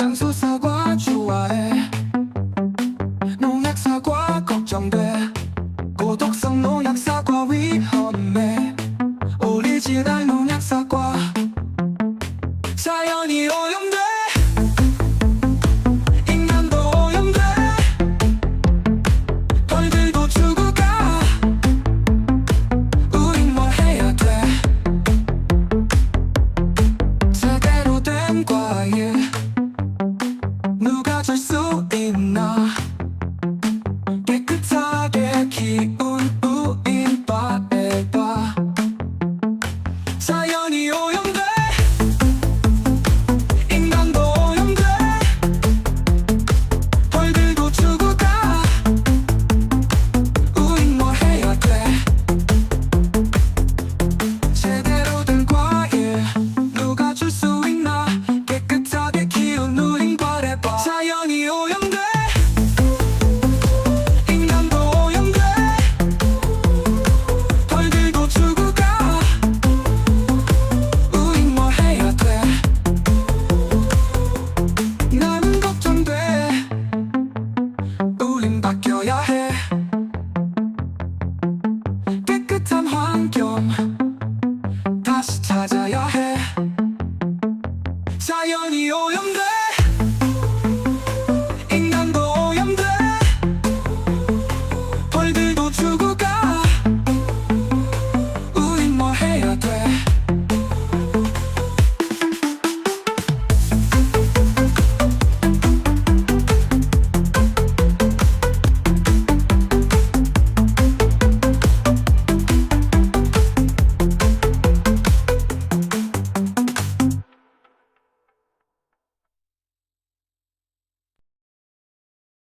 장수 사과 좋아해. 농약 사과 걱정돼. 고독성 농약 사과 위험해. 오리지널 농약 사과 理屈で気を 자연이 오염된